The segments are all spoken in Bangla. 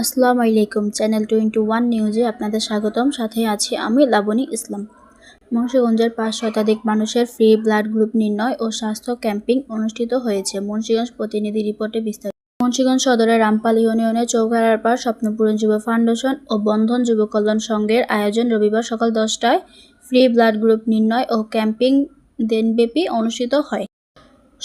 আসসালামু আলাইকুম। চ্যানেল টোয়েন্টি ওয়ান নিউজে আপনাদের স্বাগতম। সাথে আছি আমি লাবণী ইসলাম। মুন্সিগঞ্জের পাঁচ শতাধিক মানুষের ফ্রি ব্লাড গ্রুপ নির্ণয় ও স্বাস্থ্য ক্যাম্পিং অনুষ্ঠিত হয়েছে। মুন্সিগঞ্জ প্রতিনিধি রিপোর্টে বিস্তারিত। মুন্সিগঞ্জ সদরের রামপাল ইউনিয়নের চৌঘাড়ার পার স্বপ্নপূরণ যুব ফাউন্ডেশন ও বন্ধন যুব কল্যাণ সংঘের আয়োজন রবিবার সকাল দশটায় ফ্রি ব্লাড গ্রুপ নির্ণয় ও ক্যাম্পিং দিনব্যাপী অনুষ্ঠিত হয়।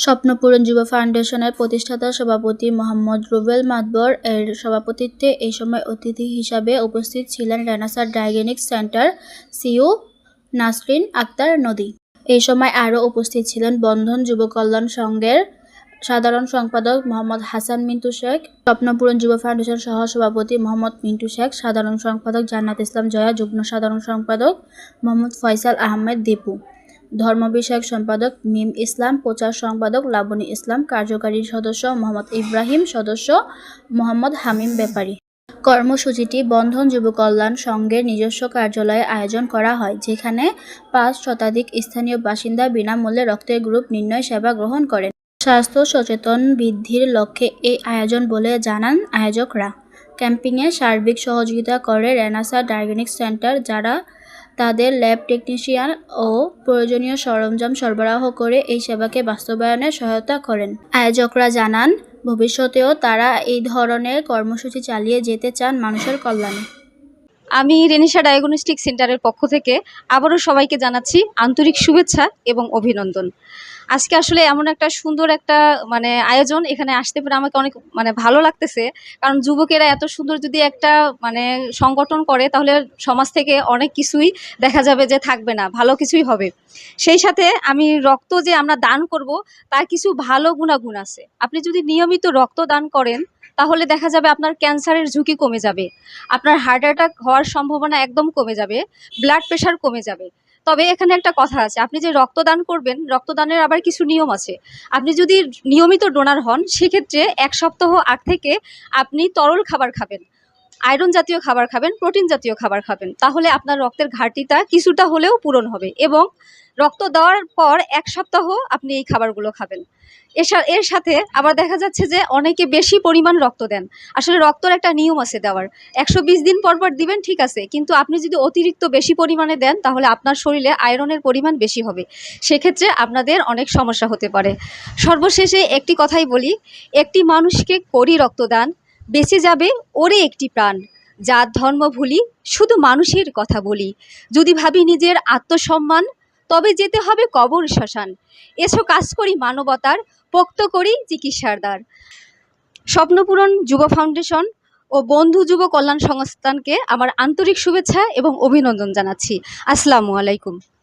স্বপ্নপূরণ যুব ফাউন্ডেশনের প্রতিষ্ঠাতা সভাপতি মোহাম্মদ রুবেল মাতবর এর সভাপতিত্বে এই সময় অতিথি হিসাবে উপস্থিত ছিলেন রেনাসার diagnostic centre CEO Nasrin Akter Nodi. এই সময় আরও উপস্থিত ছিলেন বন্ধন যুব কল্যাণ সংঘের সাধারণ সম্পাদক মোহাম্মদ হাসান মিন্টু শেখ, স্বপ্নপূরণ যুব ফাউন্ডেশন সহ সভাপতি মোহাম্মদ মিন্টু শেখ, সাধারণ সম্পাদক জান্নাত ইসলাম জয়া, যুগ্ম সাধারণ সম্পাদক মোহাম্মদ ফয়সাল আহমেদ দীপু। ধর্ম বিষয়ক সম্পাদক মিম ইসলাম, প্রচার সম্পাদক লাবণী ইসলাম, কার্যকারী সদস্য মোহাম্মদ ইব্রাহিম, সদস্য মোহাম্মদ হামিম ব্যাপারী। কর্মসূচিটি বন্ধন যুব কল্যাণ সংঘের নিজস্ব কার্যালয়ে আয়োজন করা হয়, যেখানে পাঁচ শতাধিক স্থানীয় বাসিন্দা বিনামূল্যে রক্তের গ্রুপ নির্ণয় সেবা গ্রহণ করেন। স্বাস্থ্য সচেতন বৃদ্ধির লক্ষ্যে এই আয়োজন বলে জানান আয়োজকরা। ক্যাম্পিংয়ে সার্বিক সহযোগিতা করে রেনাসা ডায়াগনিক সেন্টার, যারা তাদের ল্যাব টেকনিশিয়ান ও প্রয়োজনীয় সরঞ্জাম সরবরাহ করে এই সেবাকে বাস্তবায়নে সহায়তা করেন। আয়োজকরা জানান, ভবিষ্যতেও তারা এই ধরনের কর্মসূচি চালিয়ে যেতে চান মানুষের কল্যাণে। আমি রেনিশা ডায়াগনস্টিক সেন্টারের পক্ষ থেকে আবারও সবাইকে জানাচ্ছি আন্তরিক শুভেচ্ছা এবং অভিনন্দন। আজকে আসলে এমন একটা সুন্দর একটা মানে আয়োজন। এখানে আসতে পেরে আমাকে অনেক মানে ভালো লাগতেছে। কারণ যুবকেরা এত সুন্দর যদি একটা মানে সংগঠন করে, তাহলে সমাজ থেকে অনেক কিছুই দেখা যাবে যে থাকবে না, ভালো কিছুই হবে। সেই সাথে আমি রক্ত যে আমরা দান করব, তার কিছু ভালো গুণাগুণ আছে। আপনি যদি নিয়মিত রক্ত দান করেন, তাহলে দেখা যাবে আপনার ক্যান্সারের ঝুঁকি কমে যাবে। আপনার হার্ট অ্যাটাক হওয়ার সম্ভাবনা একদম কমে যাবে ব্লাড প্রেশার কমে যাবে। তবে এখানে একটা কথা আছে, আপনি যে রক্তদান করবেন, রক্তদানের আবার কিছু নিয়ম আছে। আপনি যদি নিয়মিত ডোনার হন, সেক্ষেত্রে এক সপ্তাহ আগ থেকে আপনি তরল খাবার খাবেন। আয়রন জাতীয় খাবার খাবেন, প্রোটিন জাতীয় খাবার খাবেন, তাহলে আপনার রক্তের ঘাটতিটা কিছুটা হলেও পূরণ হবে এবং রক্ত দেওয়ার পর এক সপ্তাহ আপনি এই খাবারগুলো খাবেন। এর সাথে আবার দেখা যাচ্ছে যে অনেকে বেশি পরিমাণ রক্ত দেন। আসলে রক্তর একটা নিয়ম আছে দেওয়ার। একশো বিশ দিন পর পর দিবেন, ঠিক আছে, কিন্তু আপনি যদি অতিরিক্ত বেশি পরিমাণে দেন, তাহলে আপনার শরীরে আয়রনের পরিমাণ বেশি হবে। সেক্ষেত্রে আপনাদের অনেক সমস্যা হতে পারে। সর্বশেষে একটি কথাই বলি, একটি মানুষকে করি রক্তদান বেঁচে যাবে ওরে একটি প্রাণ। জাত ধর্ম ভুলি শুধু মানুষের কথা বলি। যদি ভাবি নিজের আত্মসম্মান, তবে যেতে হবে কবর শ্মশান। এসো কাজ করি মানবতার, পোক্ত করি চিকিৎসার দ্বার। স্বপ্নপূরণ যুব ফাউন্ডেশন ও বন্ধু যুব কল্যাণ সংস্থানকে আমার আন্তরিক শুভেচ্ছা এবং অভিনন্দন জানাচ্ছি। আসসালামু আলাইকুম।